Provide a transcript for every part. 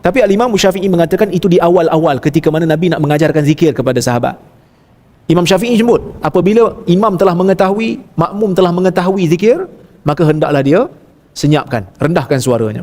Tapi Al-Imam Syafi'i mengatakan itu di awal-awal ketika mana Nabi nak mengajarkan zikir kepada sahabat. Imam Syafi'i sebut, apabila imam telah mengetahui, makmum telah mengetahui zikir, maka hendaklah dia senyapkan, rendahkan suaranya.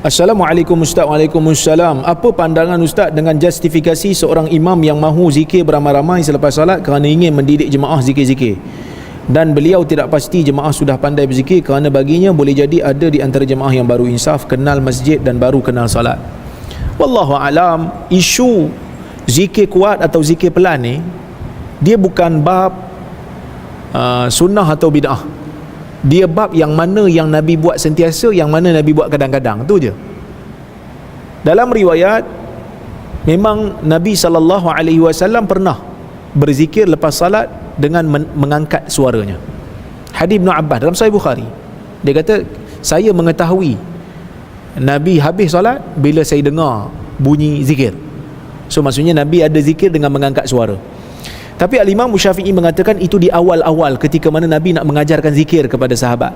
Assalamualaikum Ustaz. Waalaikumsalam. Apa pandangan Ustaz dengan justifikasi seorang imam yang mahu zikir beramai-ramai selepas salat kerana ingin mendidik jemaah zikir-zikir? Dan beliau tidak pasti jemaah sudah pandai berzikir kerana baginya boleh jadi ada di antara jemaah yang baru insaf kenal masjid dan baru kenal salat. Wallahu alam isu zikir kuat atau zikir pelan ni dia bukan bab uh, sunnah atau bid'ah dia bab yang mana yang Nabi buat sentiasa yang mana Nabi buat kadang-kadang. Tu je. Dalam riwayat memang Nabi saw pernah berzikir lepas salat dengan men- mengangkat suaranya. Hadis Ibn Abbas dalam Sahih Bukhari. Dia kata saya mengetahui Nabi habis salat bila saya dengar bunyi zikir. So maksudnya Nabi ada zikir dengan mengangkat suara tapi Al-Imam Syafi'i mengatakan itu di awal-awal ketika mana Nabi nak mengajarkan zikir kepada sahabat.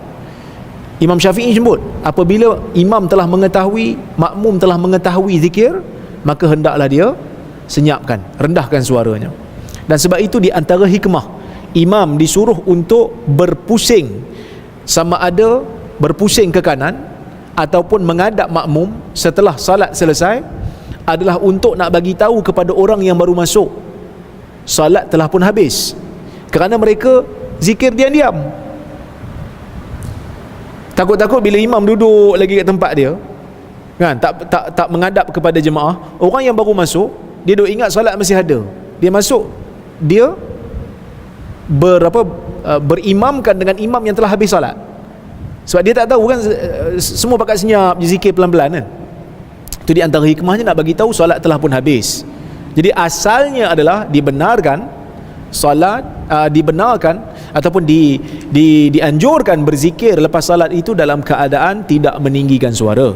Imam Syafi'i sebut, apabila imam telah mengetahui, makmum telah mengetahui zikir, maka hendaklah dia senyapkan, rendahkan suaranya. Dan sebab itu di antara hikmah, imam disuruh untuk berpusing sama ada berpusing ke kanan ataupun mengadap makmum setelah salat selesai adalah untuk nak bagi tahu kepada orang yang baru masuk salat telah pun habis. Kerana mereka zikir diam-diam. Takut-takut bila imam duduk lagi kat tempat dia kan tak tak tak menghadap kepada jemaah orang yang baru masuk dia duk ingat salat masih ada. Dia masuk dia berapa uh, berimamkan dengan imam yang telah habis salat. Sebab dia tak tahu kan uh, semua pakat senyap zikir pelan-pelan kan. Itu di antara hikmahnya nak bagi tahu solat telah pun habis jadi asalnya adalah dibenarkan salat uh, dibenarkan ataupun di, di dianjurkan berzikir lepas salat itu dalam keadaan tidak meninggikan suara.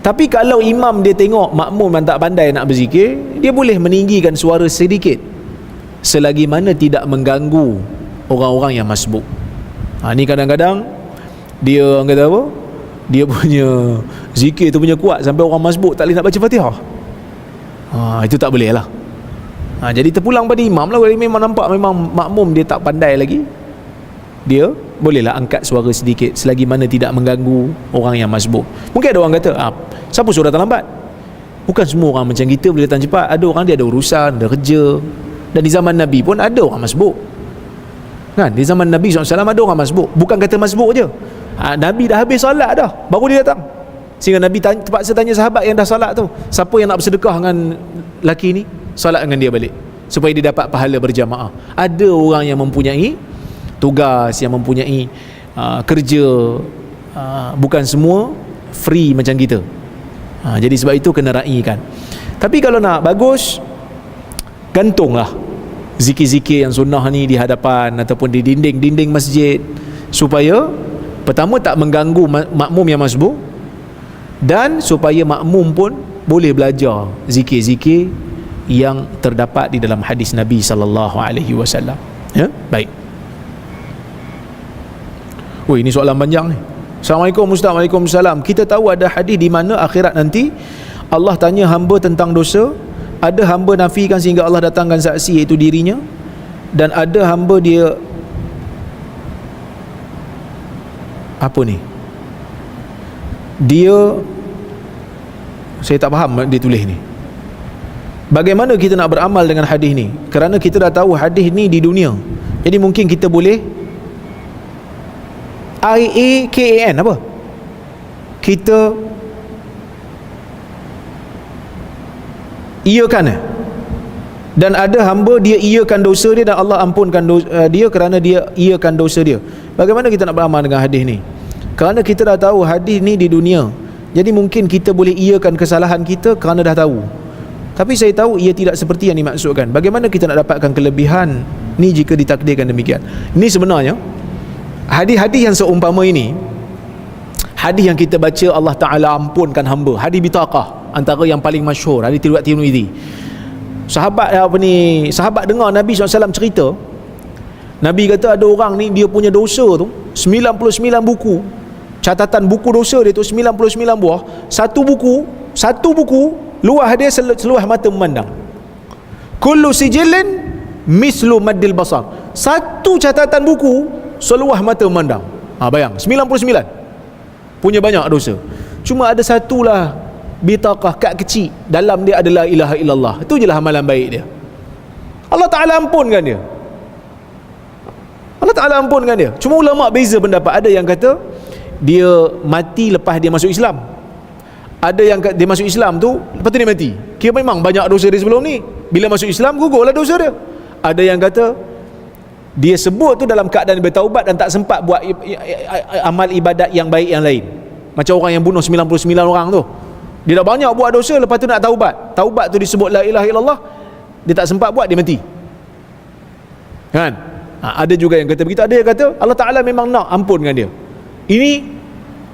Tapi kalau imam dia tengok makmum yang tak pandai nak berzikir, dia boleh meninggikan suara sedikit selagi mana tidak mengganggu orang-orang yang masbuk. Ha, ni kadang-kadang dia orang kata apa? Dia punya zikir tu punya kuat sampai orang masbuk tak boleh nak baca Fatihah ha, itu tak boleh lah. Ha, jadi terpulang pada imam lah. Kalau memang nampak memang makmum dia tak pandai lagi. Dia bolehlah angkat suara sedikit selagi mana tidak mengganggu orang yang masbuk. Mungkin ada orang kata ah, siapa suruh datang lambat? Bukan semua orang macam kita boleh datang cepat. Ada orang dia ada urusan ada kerja. Dan di zaman Nabi pun ada orang masbuk. Kan? Di zaman Nabi SAW ada orang masbuk. Bukan kata masbuk je. Ha, Nabi dah habis solat dah baru dia datang Sehingga Nabi tanya, terpaksa tanya sahabat yang dah salat tu Siapa yang nak bersedekah dengan laki ni? Salat dengan dia balik Supaya dia dapat pahala berjamaah. Ada orang yang mempunyai Tugas yang mempunyai uh, Kerja uh, Bukan semua Free macam kita. Uh, Jadi sebab itu kena raikan. Tapi kalau nak bagus Gantunglah Zikir-zikir yang sunnah ni di hadapan Ataupun di dinding-dinding masjid Supaya Pertama tak mengganggu makmum yang masbuk dan supaya makmum pun boleh belajar zikir-zikir yang terdapat di dalam hadis Nabi sallallahu alaihi wasallam. Ya, baik. Oh, ini soalan panjang ni. Assalamualaikum Ustaz. Waalaikumsalam. Kita tahu ada hadis di mana akhirat nanti Allah tanya hamba tentang dosa, ada hamba nafikan sehingga Allah datangkan saksi iaitu dirinya dan ada hamba dia apa ni? Dia saya tak faham dia tulis ni. Bagaimana kita nak beramal dengan hadis ni? Kerana kita dah tahu hadis ni di dunia. Jadi mungkin kita boleh I A K A N apa? Kita iakan eh? Dan ada hamba dia iakan dosa dia dan Allah ampunkan dosa, uh, dia kerana dia iakan dosa dia. Bagaimana kita nak beramal dengan hadis ni kerana kita dah tahu hadis ni di dunia jadi mungkin kita boleh iakan kesalahan kita kerana dah tahu. Tapi saya tahu ia tidak seperti yang dimaksudkan. Bagaimana kita nak dapatkan kelebihan ni jika ditakdirkan demikian? Ini sebenarnya hadis-hadis yang seumpama ini hadis yang kita baca Allah Taala ampunkan hamba. Hadis bitaqah antara yang paling masyhur hadis riwayat Tirmizi. Sahabat apa ni sahabat dengar Nabi SAW cerita Nabi kata ada orang ni dia punya dosa tu 99 buku catatan buku dosa dia tu 99 buah. Satu buku satu buku luah dia seluah mata memandang. Kullu sijilin mislu maddil basar. Satu catatan buku seluah mata memandang. Ha, bayang 99 punya banyak dosa. Cuma ada satulah bitaqah kad kecil. Dalam dia adalah ilaha illallah. Itu je lah amalan baik dia. Allah Ta'ala ampunkan dia. Allah Ta'ala ampunkan dia. Cuma ulama beza pendapat. Ada yang kata dia mati lepas dia masuk Islam. Ada yang dia masuk Islam tu lepas tu dia mati. Kira memang banyak dosa dia sebelum ni. Bila masuk Islam gugurlah dosa dia. Ada yang kata dia sebut tu dalam keadaan bertaubat dan tak sempat buat amal ibadat yang baik yang lain. Macam orang yang bunuh 99 orang tu. Dia dah banyak buat dosa lepas tu nak taubat. Taubat tu disebut la ilaha illallah dia tak sempat buat dia mati. Kan? Ha, ada juga yang kata begitu, ada yang kata Allah Taala memang nak ampunkan dia. Ini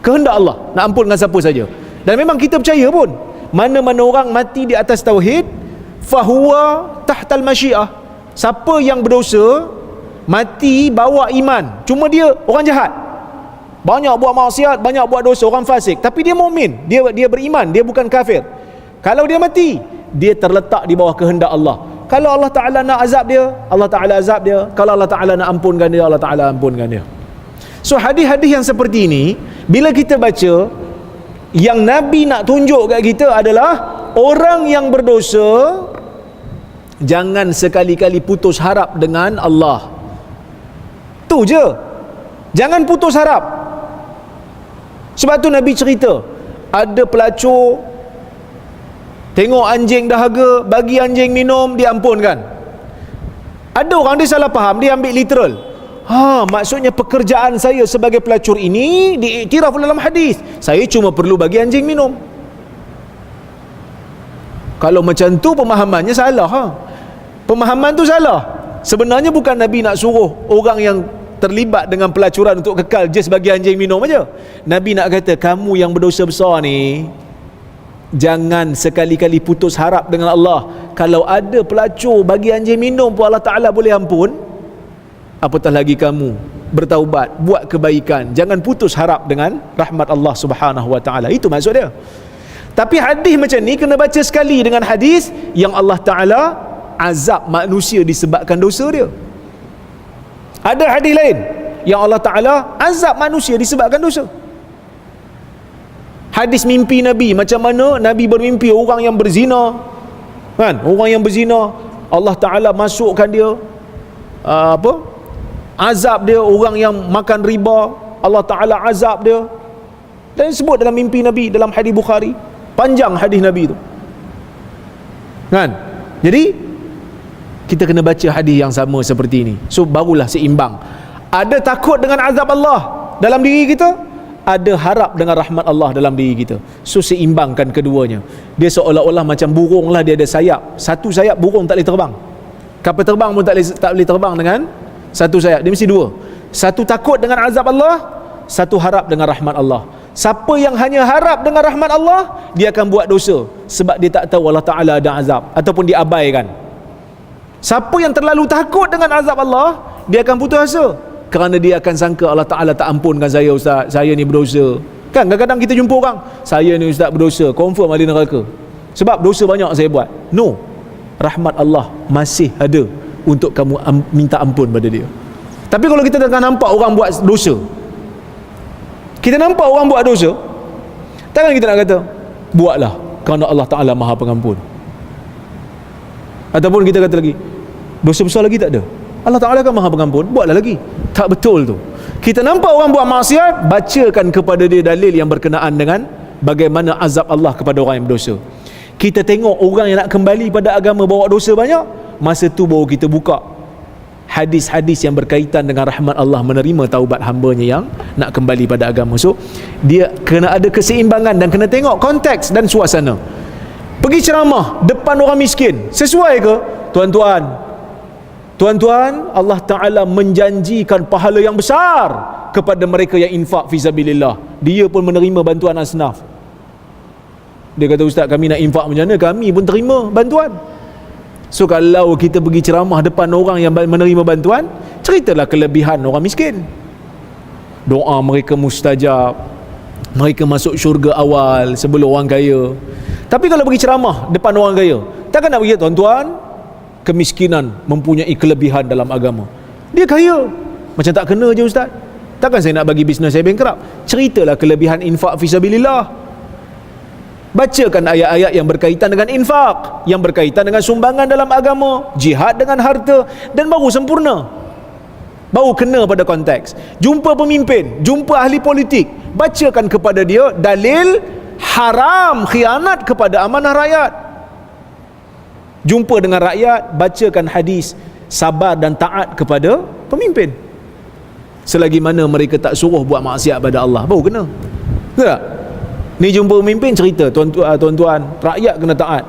kehendak Allah, nak ampunkan siapa saja. Dan memang kita percaya pun, mana-mana orang mati di atas tauhid, fahuwa tahtal masyiah. Siapa yang berdosa mati bawa iman, cuma dia orang jahat. Banyak buat maksiat, banyak buat dosa, orang fasik, tapi dia mukmin, dia dia beriman, dia bukan kafir. Kalau dia mati, dia terletak di bawah kehendak Allah kalau Allah Ta'ala nak azab dia Allah Ta'ala azab dia kalau Allah Ta'ala nak ampunkan dia Allah Ta'ala ampunkan dia so hadis-hadis yang seperti ini bila kita baca yang Nabi nak tunjuk kat kita adalah orang yang berdosa jangan sekali-kali putus harap dengan Allah tu je jangan putus harap sebab tu Nabi cerita ada pelacur Tengok anjing dahaga, bagi anjing minum, diampunkan. Ada orang dia salah faham, dia ambil literal. Ha, maksudnya pekerjaan saya sebagai pelacur ini diiktiraf dalam hadis. Saya cuma perlu bagi anjing minum. Kalau macam tu pemahamannya salah ha. Pemahaman tu salah. Sebenarnya bukan Nabi nak suruh orang yang terlibat dengan pelacuran untuk kekal just bagi anjing minum aja. Nabi nak kata kamu yang berdosa besar ni jangan sekali-kali putus harap dengan Allah kalau ada pelacur bagi anjing minum pun Allah Ta'ala boleh ampun apatah lagi kamu bertaubat buat kebaikan jangan putus harap dengan rahmat Allah Subhanahu Wa Ta'ala. Itu maksud dia. Tapi hadis macam ni kena baca sekali dengan hadis yang Allah Ta'ala azab manusia disebabkan dosa dia. Ada hadis lain yang Allah Ta'ala azab manusia disebabkan dosa. Hadis mimpi Nabi macam mana Nabi bermimpi orang yang berzina kan? Orang yang berzina Allah Ta'ala masukkan dia uh, apa azab dia orang yang makan riba Allah Ta'ala azab dia. Dan sebut dalam mimpi Nabi dalam hadis Bukhari panjang hadis Nabi tu. Kan? Jadi kita kena baca hadis yang sama seperti ini. So barulah seimbang. Ada takut dengan azab Allah dalam diri kita? Ada harap dengan rahmat Allah dalam diri kita. So seimbangkan keduanya. Dia seolah-olah macam burung lah dia ada sayap. Satu sayap burung tak boleh terbang. Kapal terbang pun tak boleh, tak boleh terbang dengan satu sayap dia mesti dua. Satu takut dengan azab Allah satu harap dengan rahmat Allah. Siapa yang hanya harap dengan rahmat Allah dia akan buat dosa sebab dia tak tahu Allah Ta'ala ada azab ataupun diabaikan siapa yang terlalu takut dengan azab Allah dia akan putus asa kerana dia akan sangka Allah Ta'ala tak ampunkan saya Ustaz. Saya ni berdosa. Kan kadang-kadang kita jumpa orang saya ni Ustaz berdosa. Confirm ada neraka. Sebab dosa banyak saya buat. No. Rahmat Allah masih ada untuk kamu am- minta ampun pada dia. Tapi kalau kita tengah nampak orang buat dosa kita nampak orang buat dosa takkan kita nak kata buatlah kerana Allah Ta'ala maha pengampun. Ataupun kita kata lagi dosa besar lagi tak ada. Allah Ta'ala kan maha pengampun buatlah lagi. Tak betul tu. Kita nampak orang buat maksiat bacakan kepada dia dalil yang berkenaan dengan bagaimana azab Allah kepada orang yang berdosa. Kita tengok orang yang nak kembali pada agama bawa dosa banyak masa tu baru kita buka hadis-hadis yang berkaitan dengan rahmat Allah menerima taubat hambanya yang nak kembali pada agama. So dia kena ada keseimbangan dan kena tengok konteks dan suasana. Pergi ceramah depan orang miskin sesuai ke? Tuan-tuan Tuan-tuan, Allah Ta'ala menjanjikan pahala yang besar kepada mereka yang infak fi sabilillah. dia pun menerima bantuan asnaf. Dia kata ustaz kami nak infak macam mana? Kami pun terima bantuan so kalau kita pergi ceramah depan orang yang menerima bantuan ceritalah kelebihan orang miskin. Doa mereka mustajab. Mereka masuk syurga awal sebelum orang kaya. Tapi kalau pergi ceramah depan orang kaya takkan nak pergi tuan-tuan? Kemiskinan mempunyai kelebihan dalam agama. Dia kaya. Macam tak kena je ustaz. Takkan saya nak bagi bisnes saya bankrupt? Ceritalah kelebihan infak fisabilillah bacakan ayat-ayat yang berkaitan dengan infak yang berkaitan dengan sumbangan dalam agama jihad dengan harta dan baru sempurna. Baru kena pada konteks. Jumpa pemimpin jumpa ahli politik bacakan kepada dia dalil haram khianat kepada amanah rakyat. Jumpa dengan rakyat bacakan hadis sabar dan taat kepada pemimpin. Selagi mana mereka tak suruh buat maksiat pada Allah baru kena. Tak Ni jumpa pemimpin cerita tuan-tuan, tuan-tuan rakyat kena taat.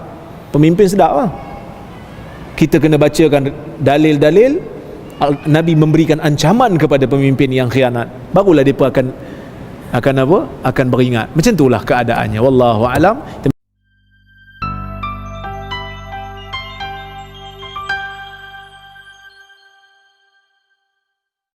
Pemimpin sedap lah. Kita kena bacakan dalil-dalil Nabi memberikan ancaman kepada pemimpin yang khianat. Barulah depa akan akan apa? Akan beringat. Macam itulah keadaannya. Wallahu alam.